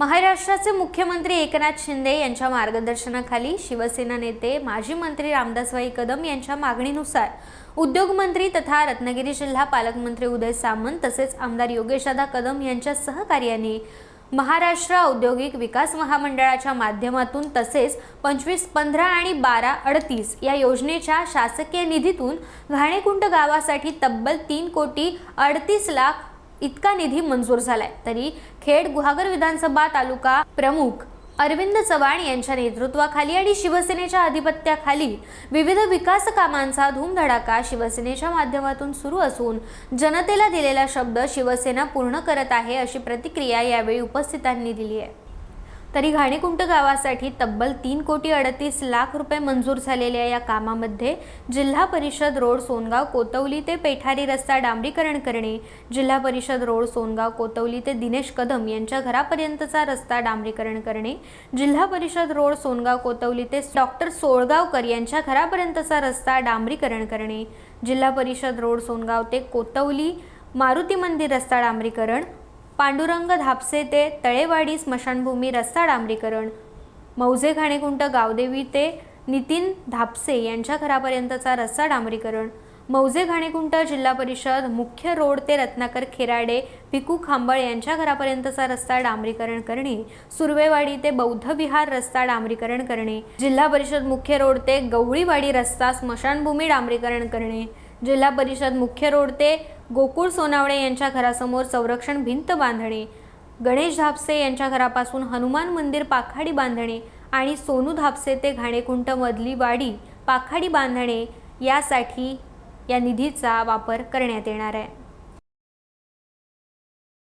महाराष्ट्राचे मुख्यमंत्री एकनाथ शिंदे यांच्या मार्गदर्शनाखाली शिवसेना नेते माजी मंत्री रामदासबाई कदम यांच्या मागणीनुसार उद्योगमंत्री तथा रत्नागिरी जिल्हा पालकमंत्री उदय सामंत तसेच आमदार योगेशदादा कदम यांच्या सहकार्याने महाराष्ट्र औद्योगिक विकास महामंडळाच्या माध्यमातून तसेच पंचवीस पंधरा आणि बारा अडतीस या योजनेच्या शासकीय निधीतून घाणेकुंट गावासाठी तब्बल तीन कोटी अडतीस लाख इतका निधी मंजूर झालाय. तरी खेड गुहागर विधानसभा तालुका प्रमुख अरविंद चव्हाण यांच्या नेतृत्वाखाली आणि शिवसेनेच्या अधिपत्याखाली विविध विकास कामांचा धूमधडाका शिवसेनेच्या माध्यमातून सुरू असून जनतेला दिलेला शब्द शिवसेना पूर्ण करत आहे अशी प्रतिक्रिया यावेळी उपस्थितांनी दिली आहे. तरी घाणेकुंट गावासाठी तब्बल तीन कोटी अडतीस लाख रुपये मंजूर झालेल्या या कामामध्ये. जिल्हा परिषद रोड सोनगाव कोतवली ते पेठारी रस्ता डांबरीकरण करणे. जिल्हा परिषद रोड सोनगाव कोतवली ते दिनेश कदम यांच्या घरापर्यंतचा रस्ता डांबरीकरण करणे. जिल्हा परिषद रोड सोनगाव कोतवली ते डॉक्टर सोळगावकर यांच्या घरापर्यंतचा रस्ता डांबरीकरण करणे. जिल्हा परिषद रोड सोनगाव ते कोतवली मारुती मंदिर रस्ता डांबरीकरण. पांडुरंग धापसे ते तळेवाडी स्मशानभूमी रस्ता डांबरीकरण. मौजे घाणेकुंट गावदेवी ते नितीन धापसे यांच्या घरापर्यंतचा रस्ता डांबरीकरण. मौजे घाणेकुंट जिल्हा परिषद मुख्य रोड ते रत्नाकर खेराडे भिकू खांबळ यांच्या घरापर्यंतचा रस्ता डांबरीकरण करणे. सुर्वेवाडी ते बौद्ध विहार रस्ता डांबरीकरण करणे. जिल्हा परिषद मुख्य रोड ते गवळीवाडी रस्ता स्मशानभूमी डांबरीकरण करणे. जिल्हा परिषद मुख्य रोड ते गोकुळ सोनावणे यांच्या घरासमोर संरक्षण भिंत बांधणे गणेश धापसे यांच्या घरापासून हनुमान मंदिर पाखाडी बांधणे आणि सोनू धापसे ते घाणेकुंटमधली वाडी पाखाडी बांधणे यासाठी या निधीचा वापर करण्यात येणार आहे.